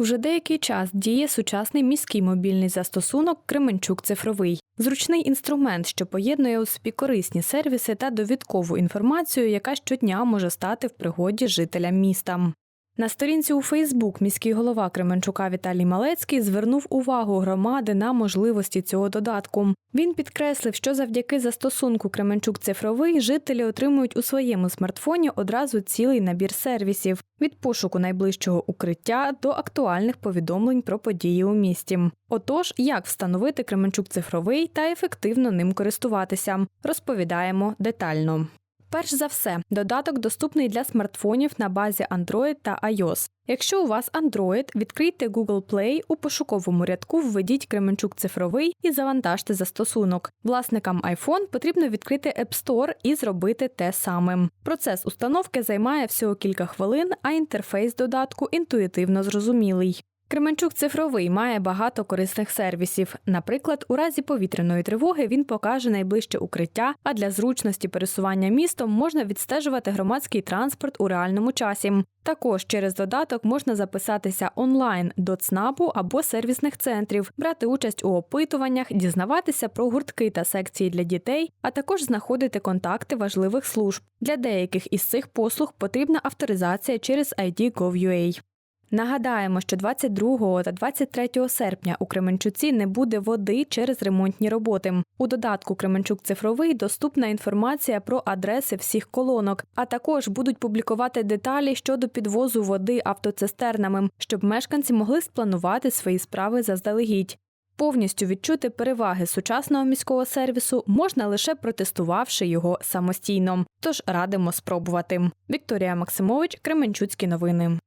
Уже деякий час діє сучасний міський мобільний застосунок Кременчук цифровий. Зручний інструмент, що поєднує у собі корисні сервіси та довідкову інформацію, яка щодня може стати в пригоді жителям міста. На сторінці у Фейсбук міський голова Кременчука Віталій Малецький звернув увагу громади на можливості цього додатку. Він підкреслив, що завдяки застосунку Кременчук цифровий жителі отримують у своєму смартфоні одразу цілий набір сервісів від пошуку найближчого укриття до актуальних повідомлень про події у місті. Отож, як встановити Кременчук цифровий та ефективно ним користуватися, розповідаємо детально. Перш за все, додаток доступний для смартфонів на базі Android та iOS. Якщо у вас Android, відкрийте Google Play, у пошуковому рядку введіть Кременчук цифровий і завантажте застосунок. Власникам iPhone потрібно відкрити App Store і зробити те саме. Процес установки займає всього кілька хвилин, а інтерфейс додатку інтуїтивно зрозумілий. Кременчук цифровий має багато корисних сервісів. Наприклад, у разі повітряної тривоги він покаже найближче укриття, а для зручності пересування містом можна відстежувати громадський транспорт у реальному часі. Також через додаток можна записатися онлайн до ЦНАПу або сервісних центрів, брати участь у опитуваннях, дізнаватися про гуртки та секції для дітей, а також знаходити контакти важливих служб. Для деяких із цих послуг потрібна авторизація через ID.gov.ua. Нагадаємо, що 22 та 23 серпня у Кременчуці не буде води через ремонтні роботи. У додатку Кременчук цифровий доступна інформація про адреси всіх колонок, а також будуть публікувати деталі щодо підвозу води автоцистернами, щоб мешканці могли спланувати свої справи заздалегідь. Повністю відчути переваги сучасного міського сервісу можна лише протестувавши його самостійно. Тож радимо спробувати. Вікторія Максимович, Кременчуцькі новини.